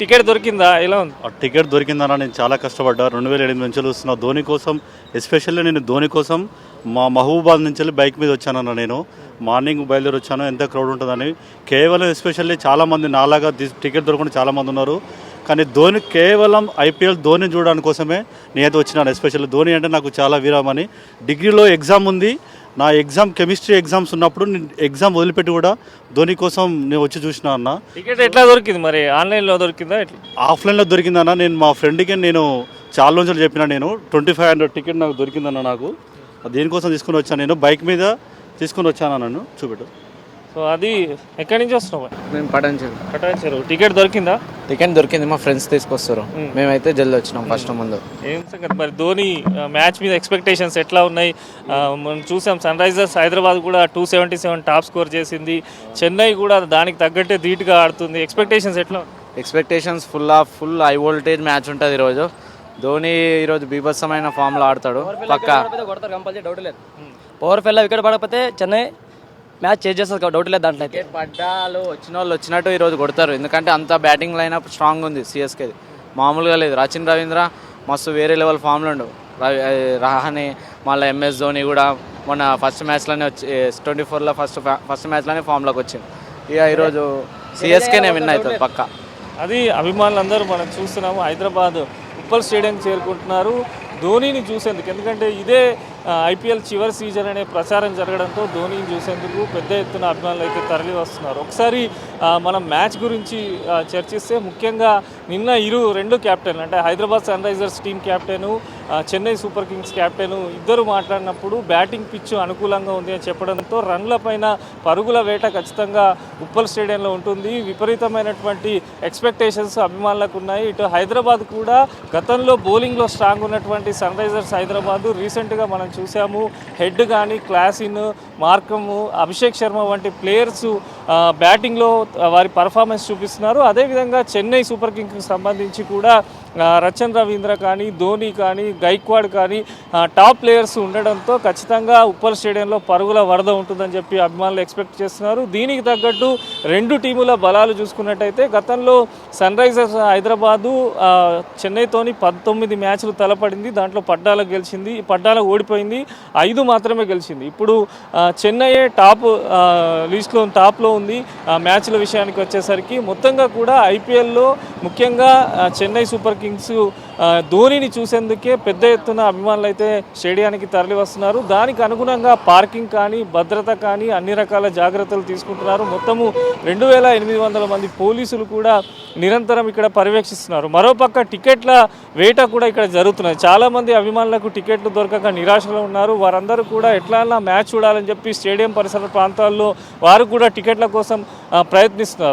Ticket దొరికిందా? ఎలా ఉంది? ఆ టికెట్ దొరికిందన్న నేను చాలా కష్టపడ్డా. రెండు వేల ఎనిమిది నుంచి చూస్తున్నా ధోని కోసం ఎస్పెషల్లీ నేను ధోని కోసం మా మహబూబాద్ నుంచి వెళ్ళి బైక్ మీద వచ్చానన్న నేను. మార్నింగ్ బయలుదేరి వచ్చాను. ఎంత క్రౌడ్ ఉంటుందని. కేవలం ఎస్పెషల్లీ చాలామంది నాలాగా టికెట్ దొరకకుండా చాలామంది ఉన్నారు. కానీ ధోని కేవలం ఐపీఎల్ ధోని చూడడానికి కోసమే నేనైతే వచ్చినాను. ఎస్పెషల్లీ ధోని అంటే నాకు చాలా వీరమని. డిగ్రీలో ఎగ్జామ్ ఉంది. నా ఎగ్జామ్ కెమిస్ట్రీ ఎగ్జామ్స్ ఉన్నప్పుడు నేను ఎగ్జామ్ వదిలిపెట్టి కూడా ధోని కోసం నేను వచ్చి చూసిన అన్న. టికెట్ ఎట్లా దొరికింది మరి? ఆన్లైన్లో దొరికిందా ఆఫ్లైన్లో దొరికిందన్న నేను మా ఫ్రెండ్కి నేను చాలా రోజులు చెప్పిన నేను ట్వంటీ ఫైవ్ హండ్రెడ్ టికెట్ నాకు దొరికిందన్న నాకు. దేనికోసం తీసుకుని వచ్చాను నేను? బైక్ మీద తీసుకుని వచ్చాను నన్ను? చూపెట్టు. సో అది ఎక్కడి నుంచి వస్తున్నావు మేము పటాన్చేరు. కటాచారు టికెట్ దొరికిందా? టికెట్ దొరికింది మా ఫ్రెండ్స్ తీసుకొస్తారు. మేమైతే జల్ది వచ్చినాం ఫస్ట్ ముందు. ఏం సంగతి మరి? ధోని మ్యాచ్ మీద ఎక్స్పెక్టేషన్స్ ఎట్లా ఉన్నాయి? మనం చూసాం సన్ రైజర్స్ హైదరాబాద్ కూడా two seventy seven top score చేసింది. చెన్నై కూడా దానికి తగ్గట్టే ధీటుగా ఆడుతుంది. ఎక్స్పెక్టేషన్స్ ఎట్లా? Expectations full of full high voltage match ఉంటుంది ఈరోజు. ధోని ఈరోజు బీభత్సమైన ఫామ్లో ఆడతాడు. పక్క. కొడతారు కంపల్సరీ డౌట్ లేదు. పవర్ ఫెల్ వికెట్ పడకపోతే చెన్నై మ్యాచ్ చేంజ్ చేస్తారు డౌట్ లేదు దాంట్లో అయితే. పడ్డాలు వచ్చిన వాళ్ళు వచ్చినట్టు ఈరోజు కొడతారు. ఎందుకంటే అంత బ్యాటింగ్ లైనప్ స్ట్రాంగ్ ఉంది సిఎస్కేది మామూలుగా లేదు. రచిన్ రవీంద్ర మస్తు వేరే లెవెల్ ఫామ్లో ఉండు. రవి అది రహానే మళ్ళీ ఎంఎస్ ధోని కూడా మొన్న ఫస్ట్ మ్యాచ్లోనే వచ్చి ట్వంటీ ఫోర్లో ఫస్ట్ ఫస్ట్ మ్యాచ్లోనే ఫామ్లోకి వచ్చింది ఇక ఈరోజు సిఎస్కేనే విన్ అవుతుంది పక్కా. అది అభిమానులందరూ మనం చూస్తున్నాము. హైదరాబాద్ ఉప్పల్ స్టేడియం చేరుకుంటున్నారు. ధోనీని చూసేందుకు. ఎందుకంటే ఇదే ఐపీఎల్ చివరి సీజన్ అనే ప్రచారం జరగడంతో ధోనీని చూసేందుకు పెద్ద ఎత్తున అభిమానులు అయితే తరలి వస్తున్నారు. ఒకసారి మనం మ్యాచ్ గురించి చర్చిస్తే ముఖ్యంగా నిన్న ఇరు రెండు కెప్టెన్ అంటే Hyderabad Sunrisers team captain Chennai Super Kings captain ఇద్దరు మాట్లాడినప్పుడు బ్యాటింగ్ పిచ్ అనుకూలంగా ఉంది అని చెప్పడంతో రన్ల పైన పరుగుల వేట ఖచ్చితంగా ఉప్పల్ స్టేడియంలో ఉంటుంది. విపరీతమైనటువంటి ఎక్స్పెక్టేషన్స్ అభిమానులకు ఉన్నాయి. ఇటు హైదరాబాద్ కూడా గతంలో బౌలింగ్లో స్ట్రాంగ్ ఉన్నటువంటి సన్ రైజర్స్ హైదరాబాద్ రీసెంట్గా మనం చూసాము. హెడ్ కానీ క్లాసిన్ మార్కము అభిషేక్ శర్మ వంటి ప్లేయర్స్ బ్యాటింగ్లో వారి పర్ఫార్మెన్స్ చూపిస్తున్నారు. అదేవిధంగా చెన్నై సూపర్ కింగ్స్కి సంబంధించి కూడా రచన్ రవీంద్ర కానీ ధోని కానీ గైక్వాడ్ కానీ టాప్ ప్లేయర్స్ ఉండడంతో ఖచ్చితంగా ఉప్పల్ స్టేడియంలో పరుగుల వరద ఉంటుందని చెప్పి అభిమానులు ఎక్స్పెక్ట్ చేస్తున్నారు. దీనికి తగ్గట్టు రెండు టీముల బలాలు చూసుకున్నట్టయితే గతంలో సన్ రైజర్స్ హైదరాబాదు చెన్నైతోని పంతొమ్మిది మ్యాచ్లు తలపడింది. దాంట్లో పడ్డాల గెలిచింది. పడ్డాల ఓడిపోయింది. ఐదు మాత్రమే గెలిచింది. ఇప్పుడు చెన్నై టాప్ లీస్ట్లో లిస్ట్లో టాప్లో ఉంది. మ్యాచ్ల విషయానికి వచ్చేసరికి మొత్తంగా కూడా ఐపీఎల్లో ముఖ్యంగా చెన్నై సూపర్ కింగ్స్ ధోనిని చూసేందుకే పెద్ద ఎత్తున అభిమానులు అయితే స్టేడియానికి తరలి వస్తున్నారు దానికి అనుగుణంగా పార్కింగ్ కానీ భద్రత కానీ అన్ని రకాల జాగ్రత్తలు తీసుకుంటున్నారు. మొత్తము రెండు వేల ఎనిమిది వందల మంది పోలీసులు కూడా నిరంతరం ఇక్కడ పర్యవేక్షిస్తున్నారు. మరోపక్క టికెట్ల వేట కూడా ఇక్కడ జరుగుతున్నది. చాలామంది అభిమానులకు టికెట్లు దొరకక నిరాశలో ఉన్నారు. వారందరూ కూడా ఎట్లా మ్యాచ్ చూడాలని చెప్పి స్టేడియం పరిసర ప్రాంతాల్లో వారు కూడా టికెట్ల కోసం ప్రయత్నిస్తున్నారు.